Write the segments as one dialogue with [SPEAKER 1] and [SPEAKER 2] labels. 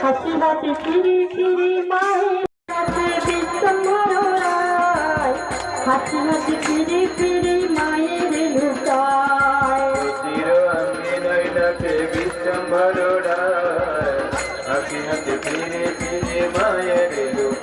[SPEAKER 1] হাসিনাতে ফিরি ফিরি মায়ের হাসিনাতে ফিরি ফিরি মায়ের
[SPEAKER 2] লুটায় হাসিনাতে ফিরে ফিরে মায়ের লুটায়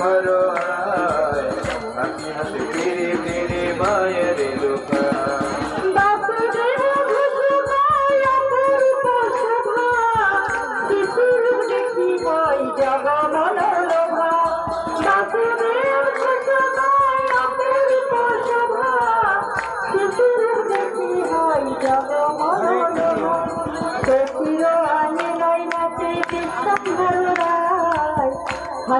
[SPEAKER 2] मरो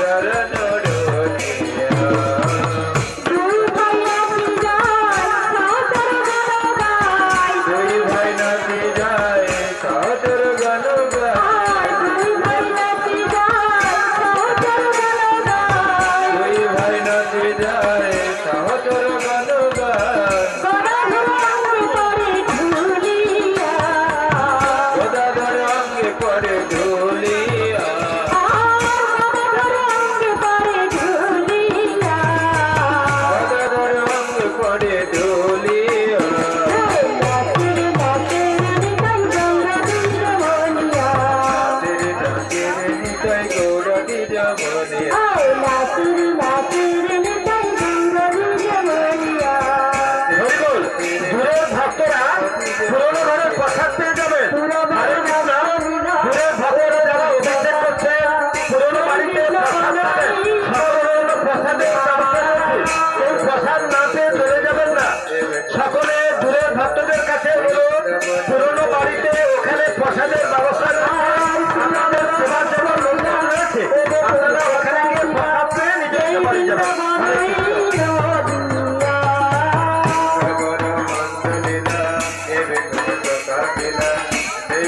[SPEAKER 2] da
[SPEAKER 3] da da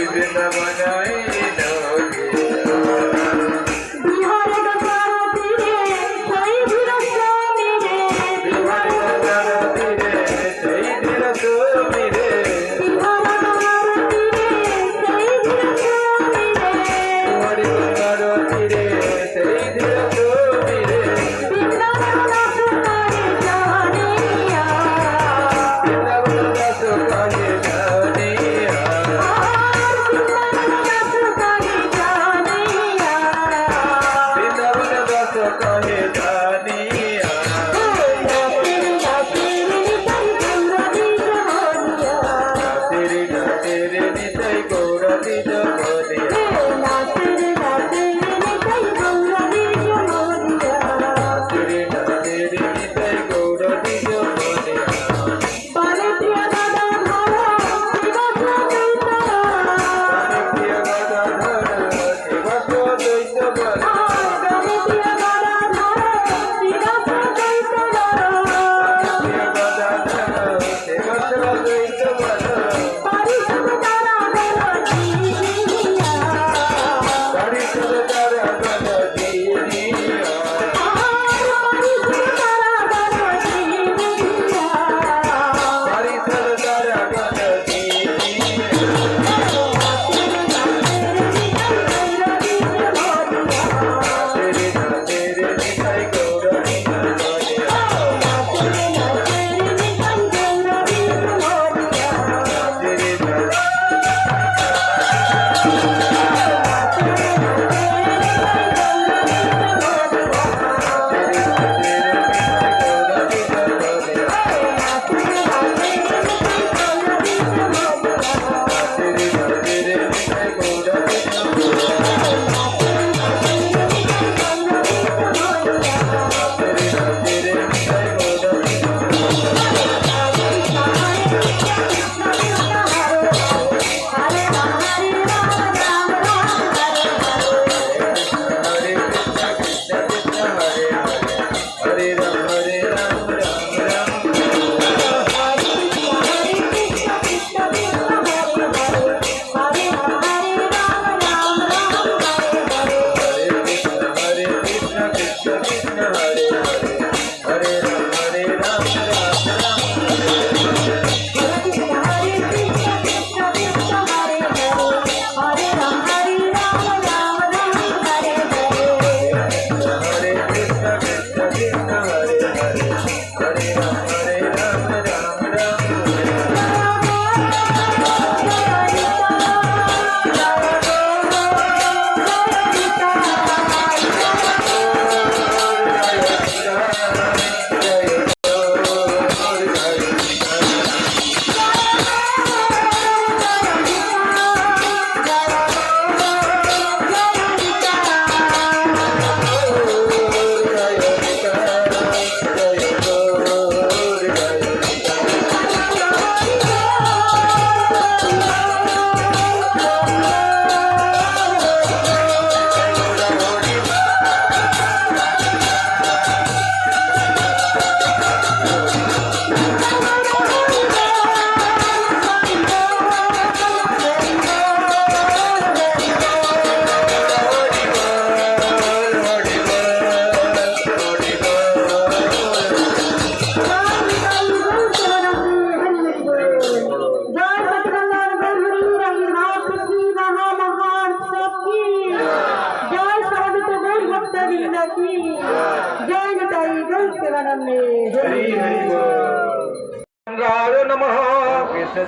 [SPEAKER 2] বৃন্দাবনায়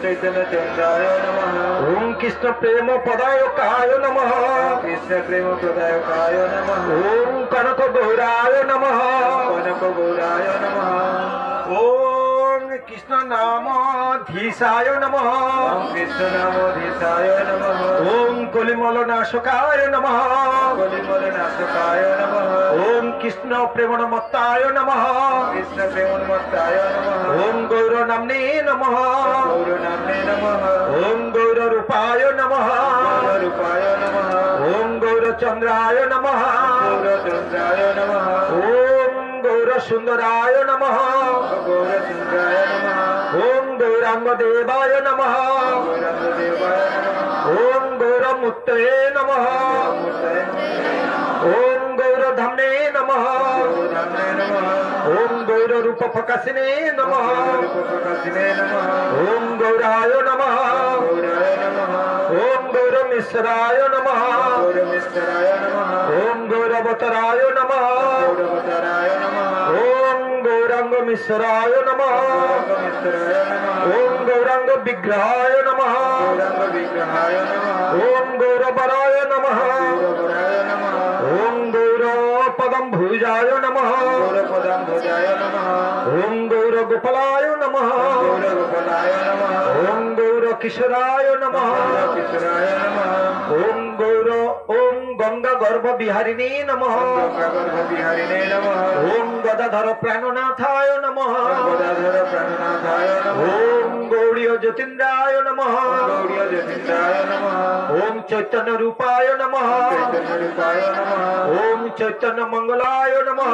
[SPEAKER 2] চৈতন্য চন্দ্রায় নমঃ
[SPEAKER 3] ওম কৃষ্ণ প্রেম পদায় কায় নমঃ
[SPEAKER 4] কৃষ্ণ প্রেম প্রদায়কায় নমঃ
[SPEAKER 3] ওম কনক গৌরায় নমঃ।
[SPEAKER 4] গৌরায় নমঃ।
[SPEAKER 3] কৃষ্ণ নাম ধীসায় নমঃ
[SPEAKER 4] ওম কৃষ্ণ
[SPEAKER 3] কলিমল নাশকায় নমঃ।
[SPEAKER 4] কলিমল নাশকায় নমঃ।
[SPEAKER 3] ওম কৃষ্ণ প্রেমণমত্তায় নমঃ।
[SPEAKER 4] কৃষ্ণ প্রেমোন্মত্তায় নমঃ।
[SPEAKER 3] ওম গৌর নাম্নে নমঃ।
[SPEAKER 4] গৌর নামে নমঃ।
[SPEAKER 3] ওম গৌর রূপায় নমঃ।
[SPEAKER 4] গৌরূপায় নমঃ।
[SPEAKER 3] ওম নমঃ
[SPEAKER 4] গৌরচন্দ্রায় নমঃ।
[SPEAKER 3] গৌর
[SPEAKER 4] গৌরচন্দ্রায় নমঃ।
[SPEAKER 3] ওম গৌরাঙ্গ দেবায় নমঃ
[SPEAKER 4] গৌরাঙ্গদেবায় নমঃ।
[SPEAKER 3] ওম গৌরমূর্তয়ে নমঃ।
[SPEAKER 4] মূর্তয়ে
[SPEAKER 3] ওম গৌরধাম্নে নমঃ।
[SPEAKER 4] গৌরধামে নমঃ।
[SPEAKER 3] ওম গৌর রূপ প্রকাশিনে নমঃ
[SPEAKER 4] গৌরূপপ্রকাশিনে নমঃ।
[SPEAKER 3] ওম গৌরাঙ্গ মিশ্রায় নমঃ। ওম গৌরাঙ্গ বিগ্রহায় নমঃ। ওম গৌরবরায় নমঃ। ওম
[SPEAKER 4] গৌরপদাম ভোজায় নমঃ।
[SPEAKER 3] ওম গৌর গোপালায় নমঃ। ওম গৌর কিশোরায় নমঃ। ওম গৌর গঙ্গা গর্ভ বিহারিণী নমঃ। ওম গদাধর প্রাণনাথায় নমঃ।
[SPEAKER 4] গদাধর প্রাণনাথায় নমঃ।
[SPEAKER 3] ওম গৌরীয় জ্যোতিন্দ্রায় নমঃ। ওম চৈতন্য রূপায় নমঃ। ওম চৈতন্য মঙ্গলায় নমঃ।